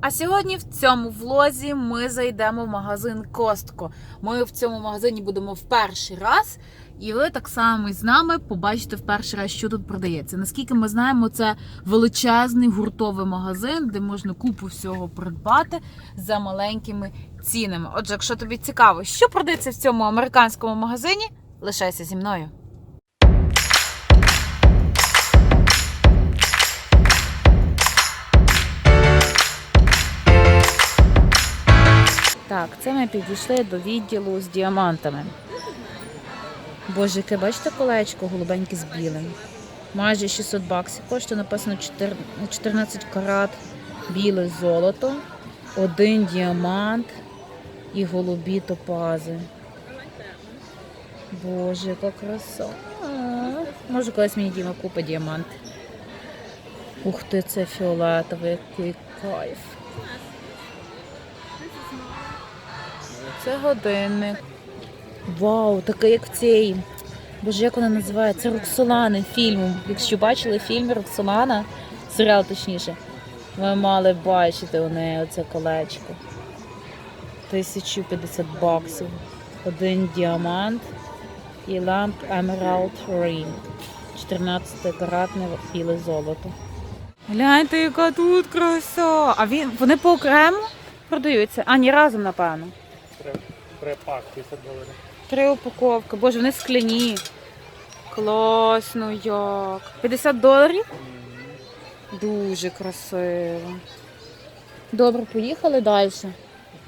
А сьогодні в цьому влозі ми зайдемо в магазин Костко. Ми в цьому магазині будемо в перший раз, і ви так само з нами побачите в перший раз, що тут продається. Наскільки ми знаємо, це величезний гуртовий магазин, де можна купу всього придбати за маленькими цінами. Отже, якщо тобі цікаво, що продається в цьому американському магазині, лишайся зі мною. Так, це ми підійшли до відділу з діамантами. Боже, яке бачите колечко голубеньке з білим. Майже 600 баксів. Коштує написано 14 карат біле золото, один діамант і голубі топази. Боже, яка краса. Може, колись мені Діма купить діамант. Ух ти, це фіолетовий, який кайф. Це годинник. Вау, такий як в цій. Боже, як вона називається? Це Роксолани фільму. Якщо бачили фільм Роксолана, серіал точніше, ви мали бачити у неї оце колечко. 1050 баксів. Один діамант і ламп Emerald Ring. 14 каратне біле золото. Гляньте, яка тут краса! А він, вони по окремо продаються? А, ні, разом, напевно. Припак 50 доларів. Три упаковки. Боже, вони скляні. Класно як. 50 доларів? Дуже красиво. Добре, поїхали далі.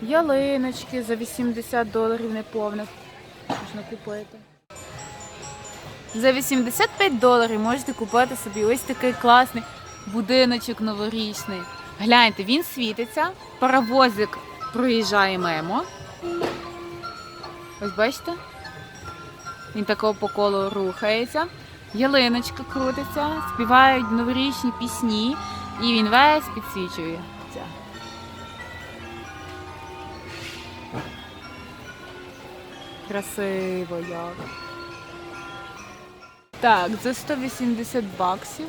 Ялиночки за 80 доларів неповних. Можна купити. За 85 доларів можете купити собі ось такий класний будиночок новорічний. Гляньте, він світиться, паровозик проїжджає мимо. Ось бачите? Він такого по колу рухається. Ялиночка крутиться, співають новорічні пісні, і він весь підсвічується. Красиво як. Так, за 180 баксів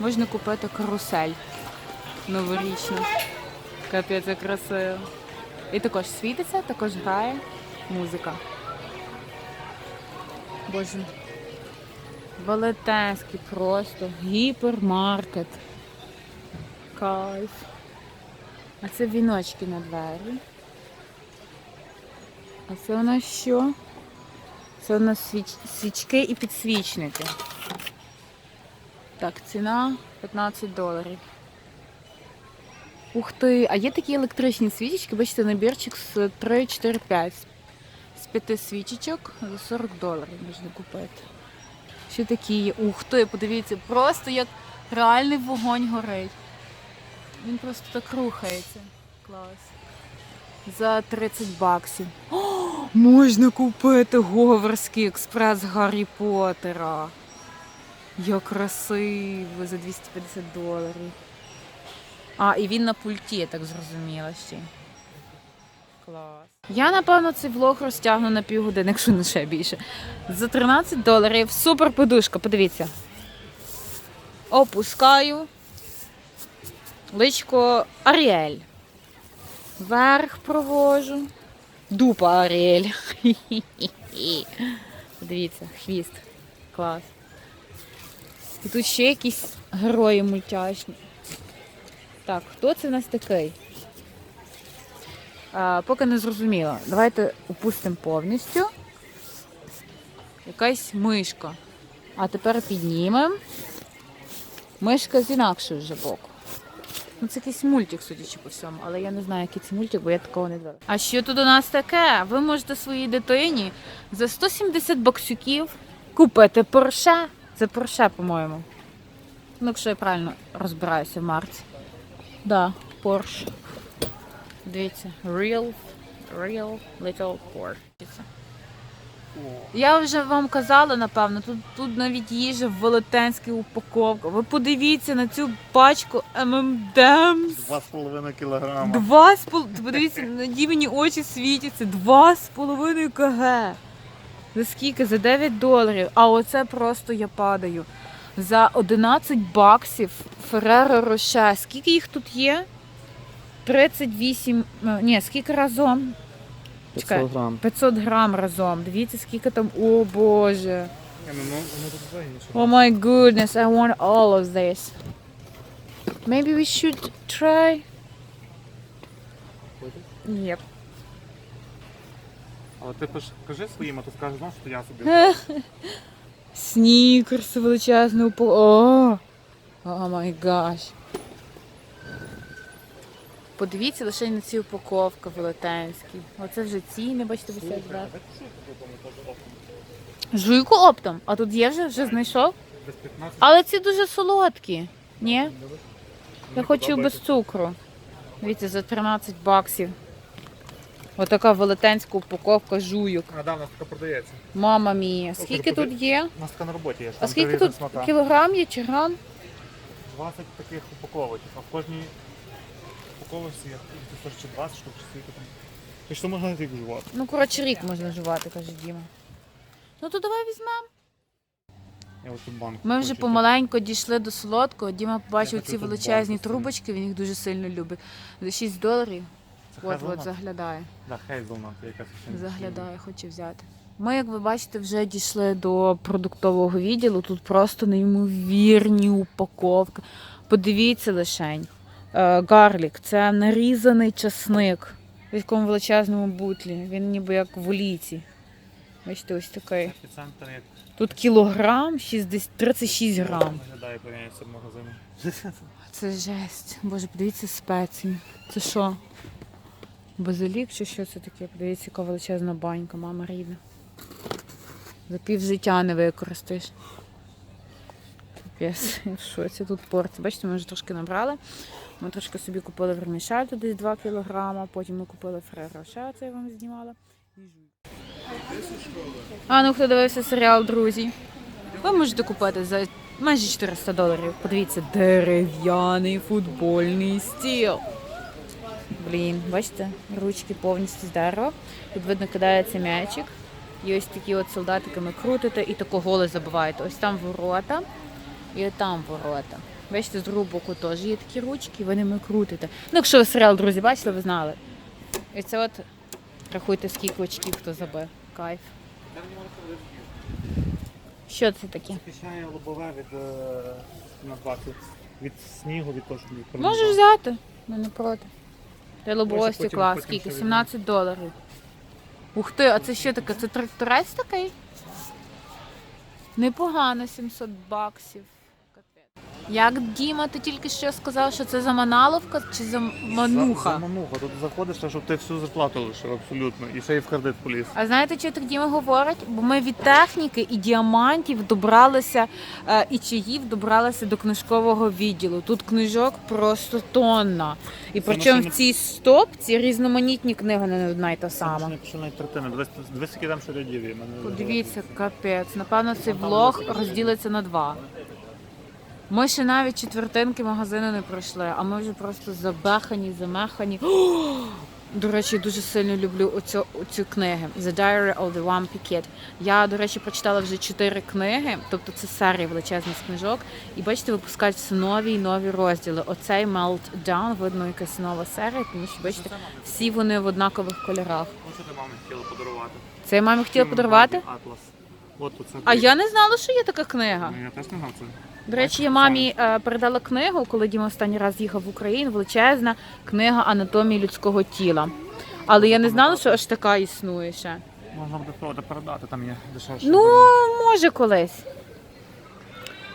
можна купити карусель новорічну. Капець, красиво. І також світиться, також грає музика. Боже. Велетенський просто гіпермаркет. Кайф. А це віночки на двері. А це у нас що? Це у нас свіч... свічки і підсвічники. Так, ціна 15 доларів. Ух ти! А є такі електричні свічечки, бачите, набірчик з 3, 4, 5. З п'яти свічечок за 40 доларів можна купити. Ще такі є. Ух ти, подивіться, просто як реальний вогонь горить. Він просто так рухається. Клас. За 30 баксів. О, можна купити Говарський експрес Гаррі Поттера. Як красиво за 250 доларів. А, і він на пульті, я так зрозуміла ще. Клас. Я, напевно, цей влог розтягну на півгодини, якщо не ще більше. За 13 доларів. Супер подушка, подивіться. Опускаю. Личко Аріель. Вверх провожу. Дупа Аріель. Подивіться, хвіст. Клас. І тут ще якісь герої мультяшні. Так, хто це в нас такий? Поки не зрозуміло. Давайте опустимо повністю. Якась мишка. А тепер піднімемо. Мишка з інакшого вже боку. Ну, це якийсь мультик, судячи по всьому, але я не знаю, який це мультик, бо я такого не дивилася. А що тут у нас таке? Ви можете своїй дитині за 170 баксюків купити Порше. Це Порше, по-моєму. Ну, якщо я правильно розбираюся в марці. Да, Porsche. Дивіться, real, real little Porsche. Я вже вам казала, напевно, тут, тут навіть їжа в велетенській упаковці. Ви подивіться на цю пачку M&M's. 2,5 кілограма. Два з пол... Подивіться, наді мені очі світяться. Два з половиною кг. За скільки? За 9 доларів. А оце просто я падаю. За 11 баксів Ferrero Rocher. Скільки їх тут є? 38, е, ні, скільки разом? Чекай. 500 грам. 500 грам разом. Дивіться, скільки там, о боже. Ну, ну. Oh my goodness, I want all of this. Maybe we should try. Yep. Але ти пиш, кажи своїм, а то скажеш, ну, що я собі. Снікерс величезний упо. О! О май гаш. Подивіться лише на ці упаковки велетенські. Оце вже ціни, бачите, висять. да. Жуйку оптом. А тут є вже, вже знайшов. Але ці дуже солодкі. Ні? Я хочу без цукру. Дивіться, за 13 баксів. Отака велетенська упаковка жуйок. А, да, в нас така продається. Мама мія. Скільки тут є? У нас така на роботі є. А скільки тут кілограм є чи грам? 20 таких упаковок. А в кожній є десь чи 20 штук, чи скільки там. Ти що можна тільки жувати? Ну, коротше, рік можна жувати, каже Діма. Ну то давай візьмемо. Я ось тут банку. Ми вже хочу. помаленько дійшли до солодкого. Діма побачив Я ці хочу тут величезні банку трубочки, він їх дуже сильно любить. За 6 доларів. Це От от заглядає. Да, хейзелнат, якась ще не Заглядає, хоче взяти. Ми, як ви бачите, вже дійшли до продуктового відділу. Тут просто неймовірні упаковки. Подивіться лишень. Е, Гарлік це нарізаний часник в якому величезному бутлі. Він ніби як в олійці. Бачите, ось такий. Епіцентр як Тут кілограм 60, 36 грам. виглядає порівняється в магазину. Це жесть. Боже, подивіться спеції. Це що? Базилік чи що це таке? Подивіться, яка величезна банька, мама рідна. За пів життя не використаєш. Капець, в шоці тут порції. Бачите, ми вже трошки набрали. Ми трошки собі купили вермішальту десь 2 кілограма, потім ми купили фрероша, це я вам знімала. А ну хто дивився серіал, друзі? Ви можете купити за майже 400 доларів. Подивіться, дерев'яний футбольний стіл. Блін, бачите, ручки повністю з дерева. Тут видно, кидається м'ячик. І ось такі от солдатиками крутите і тако голе забиваєте. Ось там ворота і там ворота. Бачите, з другого боку теж є такі ручки, ви ними крутите. Ну, якщо ви серіал, друзі, бачили, ви знали. І це от рахуйте, скільки очків хто забив. Кайф. Що це таке? Захищає лобове від е, на 20. Від снігу, від того, що від Можеш взяти, ми не проти. Та лобового Ось, потім- стекла, потім скільки? ще 17 доларів. Ух ти, а це що таке? Це тракторець такий? Непогано, 700 баксів. Як Діма, ти тільки що сказав, що це за маналовка чи за мануха? За, за мануха. Тут заходиш, щоб ти всю зарплату лишив, абсолютно. І ще й в кредит поліз. А знаєте, що так Діма говорить? Бо ми від техніки і діамантів добралися, е, і чаїв добралися до книжкового відділу. Тут книжок просто тонна. І причому в цій стопці різноманітні книги не одна й та Сама. Не пішов навіть третини. Дивись, дивись, там ще рядів є. Подивіться, капець. Напевно, цей влог розділиться на два. Ми ще навіть четвертинки магазину не пройшли, а ми вже просто забахані, замахані. О! До речі, дуже сильно люблю оцю, оцю книги The Diary of the One Kid. Я, до речі, прочитала вже чотири книги, тобто це серія величезних книжок. І бачите, випускають нові і нові розділи. Оцей Meltdown, видно, якась нова серія, тому що бачите, всі вони в однакових кольорах. Що ти мамі хотіла подарувати? Це я мамі хотіла подарувати. Атлас. От тут. А я не знала, що є така книга. Ну, Я теж не знав це. До речі, я мамі е, передала книгу, коли Діма останній раз їхав в Україну, величезна книга анатомії людського тіла. Але я не знала, що аж така існує ще. Можна буде спробувати передати, там є дешевше. Ну, може колись.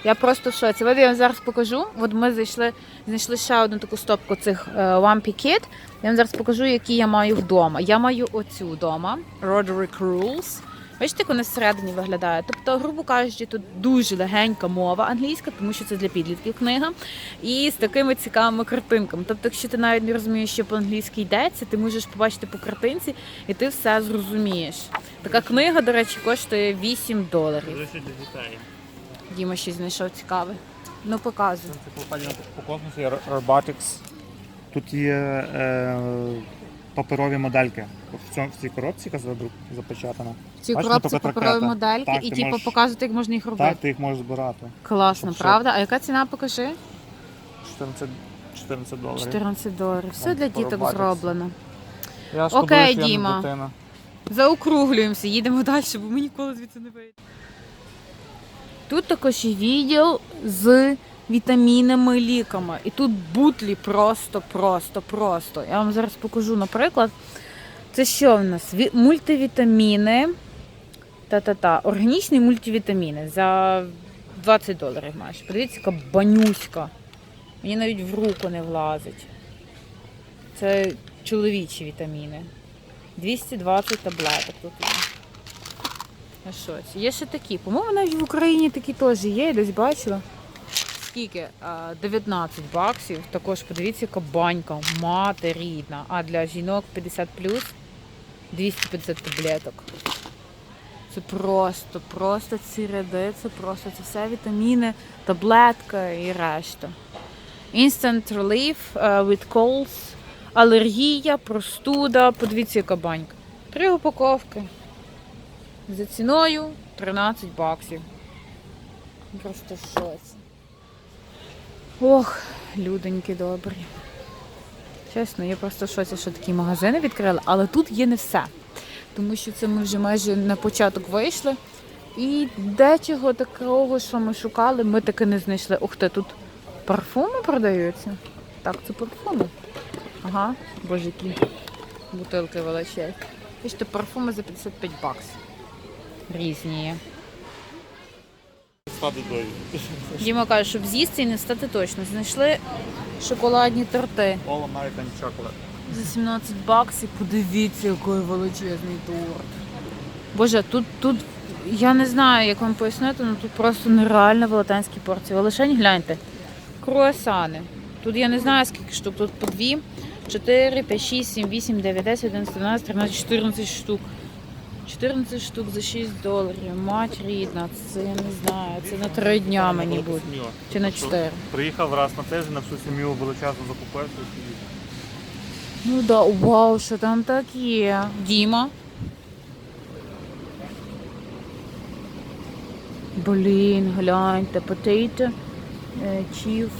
Я просто в шоці. От я вам зараз покажу. От ми зайшли, знайшли ще одну таку стопку цих е, One Kid. Я вам зараз покажу, які я маю вдома. Я маю оцю вдома. Roderick Rules. Бачите, як вони всередині виглядає. Тобто, грубо кажучи, тут дуже легенька мова англійська, тому що це для підлітків книга. І з такими цікавими картинками. Тобто, якщо ти навіть не розумієш, що по-англійськи йдеться, ти можеш побачити по картинці і ти все зрозумієш. Така книга, до речі, коштує 8 доларів. Діма щось знайшов цікаве. Ну, показуй. Це попадіння по космосу Robotics. Тут є е, паперові модельки. В, цьому, в цій коробці, яка задрук запечатана. Ці Бачиш, коробці така паперові модельки Так, і ти типу можеш- показувати, як можна їх робити. Так, ти їх можеш збирати. Класно, Щоб правда? А яка ціна покажи? 14 14 доларів. 14 доларів. Все Там для діток Robotics. зроблено. Я Окей, що я не Діма. дитина. Заокруглюємося, їдемо далі, бо ми ніколи звідси не вийдемо. Тут також є відділ з вітамінами, ліками. І тут бутлі просто, просто, просто. Я вам зараз покажу, наприклад, це що в нас? Мультивітаміни. Та-та-та. Органічні мультивітаміни за 20 доларів майже. Подивіться, яка банюська. Мені навіть в руку не влазить. Це чоловічі вітаміни. 220 таблеток тут. А що це? Є ще такі. По-моєму, навіть в Україні такі теж є, я десь бачила. Скільки? 19 баксів. Також подивіться, яка банька. Мати рідна. А для жінок 50 250 таблеток. Це просто, просто ці ряди, це просто це все вітаміни, таблетка і решта. Instant relief е, with colds, алергія, простуда. Подивіться, яка банька. Три упаковки. За ціною 13 баксів. Просто шоці. Ох, люденьки добрі. Чесно, я просто в шоці, що такі магазини відкрили, але тут є не все. Тому що це ми вже майже на початок вийшли. І дечого такого, що ми шукали, ми таки не знайшли. Ух ти, тут парфуми продаються. Так, це парфуми. Ага, боже, які бутилки величезні. Бачите, парфуми за 55 баксів. Різні є. Стати дою. Діма каже, щоб з'їсти і не стати точно. Знайшли шоколадні торти All American chocolate. за 17 баксів. Подивіться, який величезний торт. Боже, тут, тут я не знаю, як вам пояснити, але тут просто нереально велетенські порції. Ви лишень гляньте. Круасани. Тут я не знаю, скільки штук. Тут по 2, 4, 5, 6, 7, 8, 9, 10, 11, 12, 13, 14 штук. 14 штук за 6 доларів. Мать рідна, це я не знаю. Це на 3 дня мені буде. Чи на 4. Приїхав раз на тиждень, на всю сім'ю величезно закупився. і Ну да, вау, що там так є. Діма. Блін, гляньте, потейто, чів,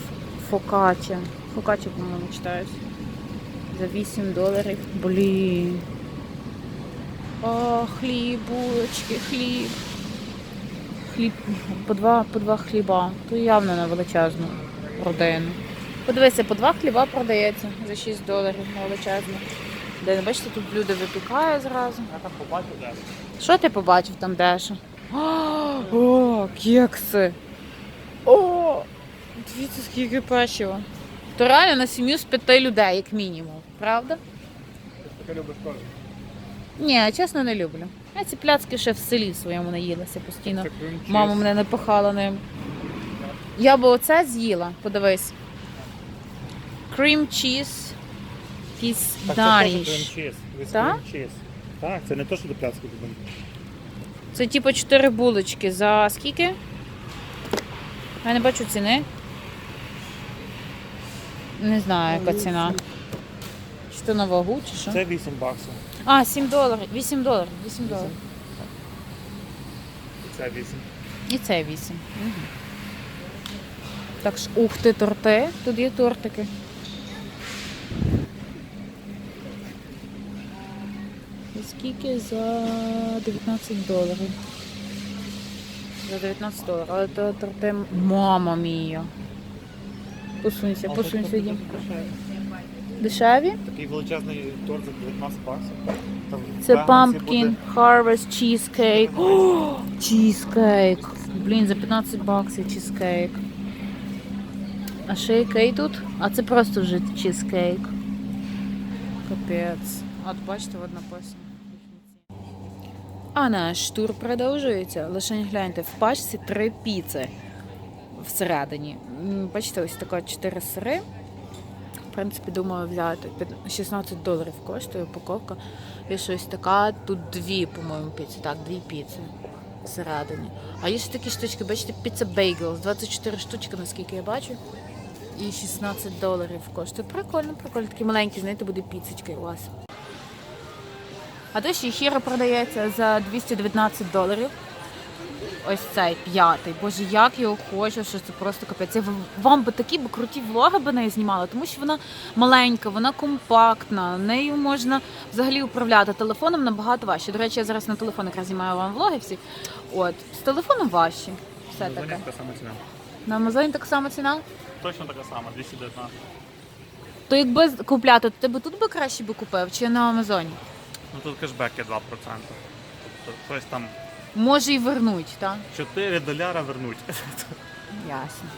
фокача. Фокача, по-моєму, читають. За 8 доларів. Блін. О, хліб, булочки, хліб. Хліб по два, по два хліба. То явно на величезну родину. Подивися, по два хліба продається за 6 доларів на величезну. Де, бачите, тут люди випікають зразу. Я там побачив, де. Що ти побачив там Деша? О, кекси. О, дивіться, скільки печива. То реально на сім'ю з п'яти людей, як мінімум. Правда? Ти таке любиш теж. Ні, чесно, не люблю. Я ці пляцки ще в селі своєму наїлася постійно. Cheese. Мама мене напихала ним. Я би оце з'їла, подивись. Теж Danish. cream cheese. Так? Так, це не то, що до пляцки будемо. Це типу 4 булочки за скільки? Я не бачу ціни. Не знаю, яка ціна. Чи то на вагу, чи що? Це 8 баксів. А, 7 доларів. 8 доларів. 8 доларів. І це 8. І це 8. Угу. Так ж, ух ти, торти. Тут є тортики. І скільки за 19 доларів? За 19 доларів. Але то торти. Мама мія. Посунься, посунься, Дім. Дешеві? Такий величезний торт за 19 баксів. Там Це pumpkin harvest cheesecake. О, чізкейк. Блін, за 15 баксів чізкейк. А ще який тут? А це просто вже чізкейк. Капець. От бачите, от написано. А наш тур продовжується. Лише гляньте, в пачці три піци всередині. Бачите, ось така 4 сири. Принципі, думаю взяти. 16 доларів коштує упаковка. І щось така. Тут дві, по-моєму, піци. Так, дві піци всередині. А є ще такі штучки, бачите, піца бейгл. 24 штучки, наскільки я бачу. І 16 доларів коштує. Прикольно, прикольно. Такі маленькі, знаєте, буде піцечки у вас. А то ще хіро продається за 219 доларів. Ось цей п'ятий. Боже, як я його хочу, що це просто капець. Я вам би такі би круті влоги би неї знімала, тому що вона маленька, вона компактна, нею можна взагалі управляти. Телефоном набагато важче. До речі, я зараз на телефон якраз знімаю вам влоги всі. От, з телефоном важче. Все Амазоні таке. така сама ціна. На Амазоні так само ціна. Точно така сама, 219. То якби купляти, то ти би тут би краще би купив чи на Амазоні? Ну тут кешбеки 2%. Тобто щось там Може і вернуть, так? 4 доляра вернуть. Ясно.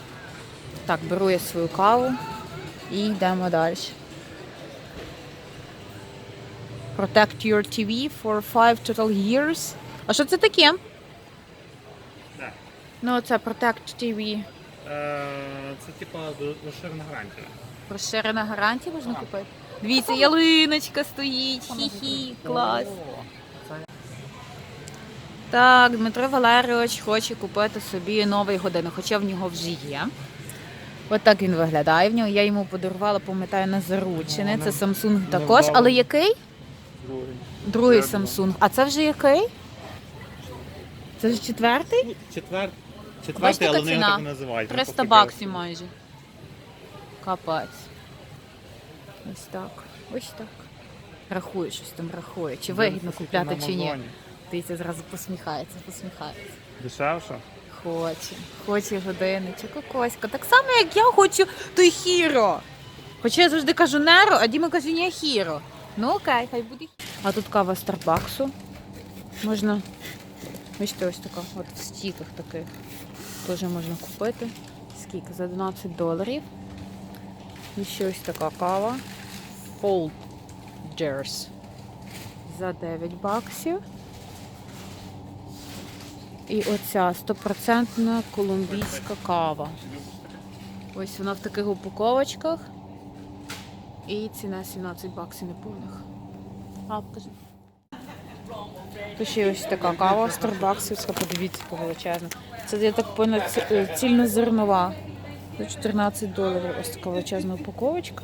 Так, беру я свою каву і йдемо далі. Protect your TV for five total years. А що це таке? Да. Ну, це Protect TV. Е, Це типа розширена гарантія. Розширена гарантія можна купити. Дивіться, ялиночка стоїть. Хі-хі, клас. Так, Дмитро Валерійович хоче купити собі новий годинник, хоча в нього вже є. От так він виглядає в нього. Я йому подарувала, пам'ятаю, на заручини. Ну, Це Samsung також. Але який? Другий. Другий Samsung. А це вже який? Це вже четвертий? Ну, Четвер... Бачите, Четвертий, але вони його так не називають. 300 баксів майже. Капець. Ось так. Ось так. Рахує щось там рахує. Чи вигідно купляти, чи ні. Дивіться, зразу посміхається, посміхається. Дешевше? Хоче, хоче годинничок, кокоська. Так само, як я хочу той хіро. Хоча я завжди кажу неро, а Діма каже, ні, хіро. Ну окей, хай буде. А тут кава Старбаксу. Можна, бачите, ось така, от в стіках таких. Теж можна купити. Скільки? За 12 доларів. І ще ось така кава. Folgers. За 9 баксів. І оця стопроцентна колумбійська кава. Ось вона в таких упаковочках. І ціна 17 баксів неповних. А, покажи. Тут ще ось така кава старбаксівська, подивіться, яка величезна. Це, я так поняла, е, цільнозернова. За 14 доларів ось така величезна упаковочка.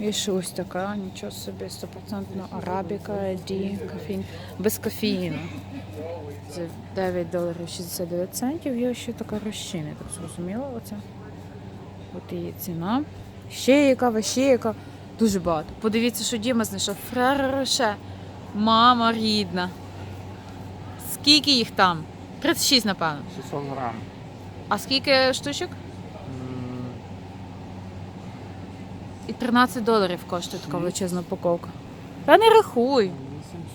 І ще ось така, нічого собі, 100% арабіка, ді, кофеїн. Без кофеїну. За 9 доларів 69 центів. Є ще така розчина, я так зрозуміла. Оце. От її ціна. Ще є кава, ще є кава. Дуже багато. Подивіться, що Діма знайшов. Фрере Роше. Мама рідна. Скільки їх там? 36, напевно. 600 грам. А скільки штучок? М, І 13 доларів коштує така величезна упаковка. Та не рахуй.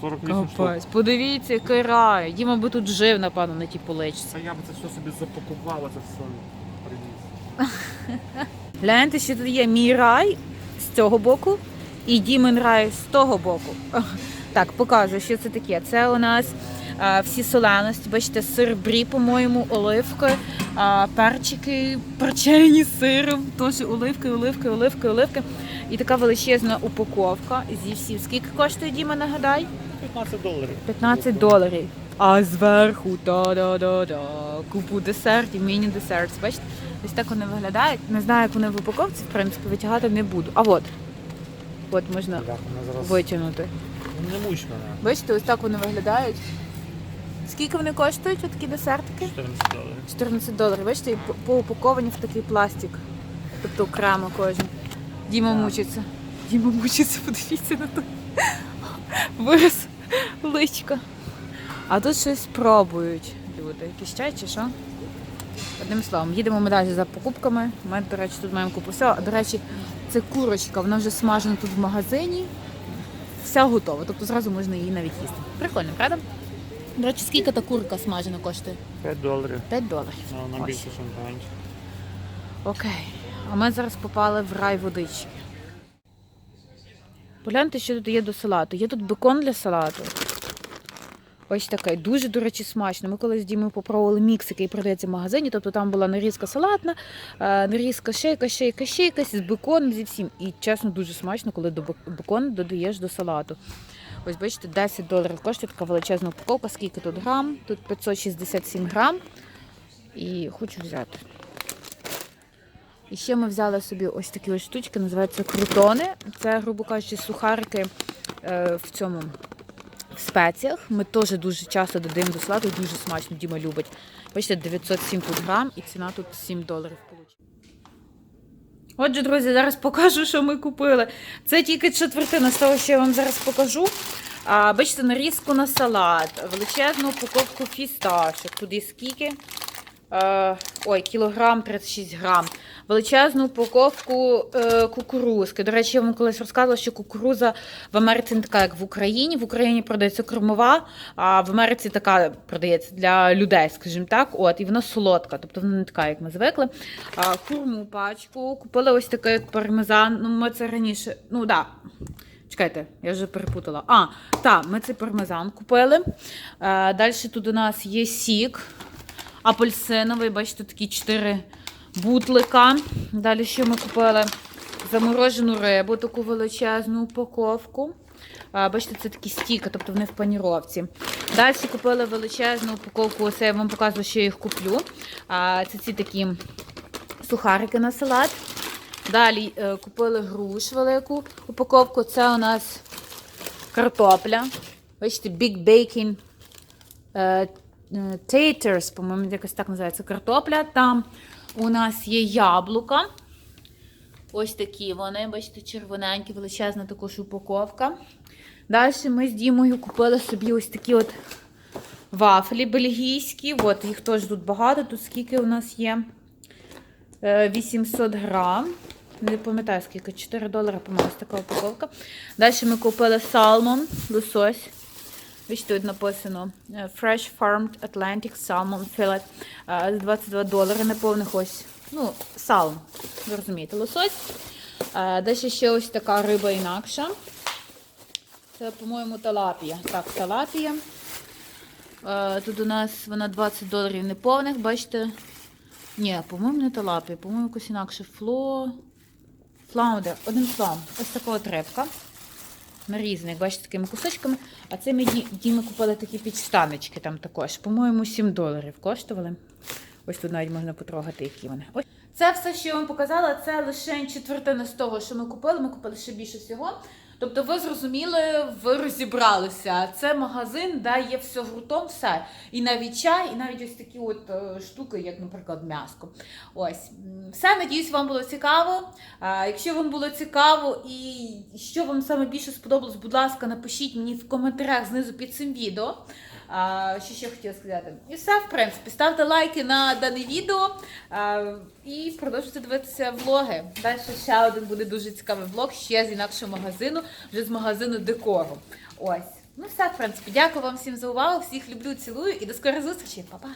48 штук. Капець, подивіться, який рай. Діма би тут жив, напевно, на тій поличці. Та я б це все собі запакувала, це все приніс. Гляньте, що тут є мій рай з цього боку і Дімин рай з того боку. Так, показую, що це таке. Це у нас а, всі соленості, бачите, сир брі, по-моєму, оливки, а, перчики, перчені сиром, теж оливки, оливки, оливки, оливки. І така величезна упаковка зі всім. Скільки коштує Діма, нагадай? 15 доларів. 15 доларів. А зверху та-да-да-да, купу десертів, міні-десерт. Бачите, ось так вони виглядають. Не знаю, як вони в упаковці, в принципі, витягати не буду. А от. От можна зараз... витягнути. Ну, Не муч мене. Бачите, ось так вони виглядають. Скільки вони коштують, такі десертики? 14 доларів. 14 доларів. Бачите, поупаковані в такий пластик. Тобто окремо кожен. Діма мучиться. Діма мучиться, подивіться на то. Вираз личка. А тут щось пробують люди. Якийсь чай чи що? Одним словом, їдемо ми далі за покупками. Ми, до речі, тут маємо купу всього. А, До речі, це курочка, вона вже смажена тут в магазині. Вся готова. Тобто зразу можна її навіть їсти. Прикольно, правда? До речі, скільки та курка смажена коштує? 5 доларів. 5 доларів. Ну, Ось. більше шампанче. Окей. А ми зараз попали в рай водички. Погляньте, що тут є до салату. Є тут бекон для салату. Ось такий. Дуже, до речі, смачно. Ми колись з Дімою попробували мікс, який продається в магазині. Тобто там була нарізка салатна, е, нарізка шейка, шейка, шейка з беконом, зі всім. І чесно, дуже смачно, коли бекон додаєш до салату. Ось бачите, 10 доларів коштує така величезна упаковка. Скільки тут грам? Тут 567 грам. І хочу взяти. І ще ми взяли собі ось такі ось штучки, називаються крутони. Це, грубо кажучи, сухарики е, в цьому спеціях. Ми теж дуже часто додаємо до салату, дуже смачно Діма любить. Бачите, 907 тут грам і ціна тут 7 доларів. Отже, друзі, зараз покажу, що ми купили. Це тільки четвертина з того, що я вам зараз покажу. А, бачите, нарізку на салат, величезну упаковку фісташок. Туди скільки? Е, ой, кілограм 36 грам. Величезну упаковку е, кукурузки. До речі, я вам колись розказувала, що кукуруза в Америці не така, як в Україні. В Україні продається кормова, а в Америці така продається для людей, скажімо так. От, і вона солодка, тобто вона не така, як ми звикли. А, курму пачку. Купили ось такий пармезан. Ну, ми це раніше. Ну. Да. Чекайте, я вже перепутала. А, так, ми цей пармезан купили. Е, далі тут у нас є сік апельсиновий, бачите, такі чотири бутлика. Далі що ми купили? Заморожену рибу, таку величезну упаковку. Бачите, це такі стіки, тобто вони в паніровці. Далі купили величезну упаковку, ось я вам показую, що я їх куплю. Це ці такі сухарики на салат. Далі е, купили груш велику упаковку. Це у нас картопля. Бачите, Big Bacon е, е, Taters, по-моєму, якось так називається картопля. Там у нас є яблука. Ось такі вони, бачите, червоненькі, величезна також упаковка. Далі ми з Дімою купили собі ось такі от вафлі бельгійські. От їх теж тут багато. Тут скільки у нас є? Е, 800 грам. Не пам'ятаю, скільки, 4 долари, по-моєму, така упаковка. Далі ми купили салмон, лосось. Бачите, тут написано е, Fresh Farmed Atlantic Salmon Fillet е, за 22 долари неповних ось. Ну, салм, ви розумієте, лосось. Е, Далі ще ось така риба інакша. Це, по-моєму, талапія. Так, талапія. Тут у нас вона 20 доларів неповних, бачите. Ні, по-моєму, не талапія, по-моєму, якось інакше. Фло. Флаудер. Одним словом, ось така от рибка. Нарізаних, бачите, такими кусочками. А це ми Діми купили такі підстаночки там також. По-моєму, 7 доларів коштували. Ось тут навіть можна потрогати, які вони. Ось. Це все, що я вам показала, це лише четвертина з того, що ми купили. Ми купили ще більше всього. Тобто, ви зрозуміли, ви розібралися. Це магазин, де є все гуртом, все. І навіть чай, і навіть ось такі от е, штуки, як, наприклад, м'яско. Ось. Все, надіюсь, вам було цікаво. Якщо вам було цікаво і що вам саме більше сподобалось, будь ласка, напишіть мені в коментарях знизу під цим відео. Що ще хотіла сказати? І все, в принципі, ставте лайки на дане відео і продовжуйте дивитися влоги. Далі ще один буде дуже цікавий влог, ще з інакшого магазину, вже з магазину декору. Ось. Ну все, в принципі, дякую вам всім за увагу. Всіх люблю, цілую і до скорої зустрічі. Па-па!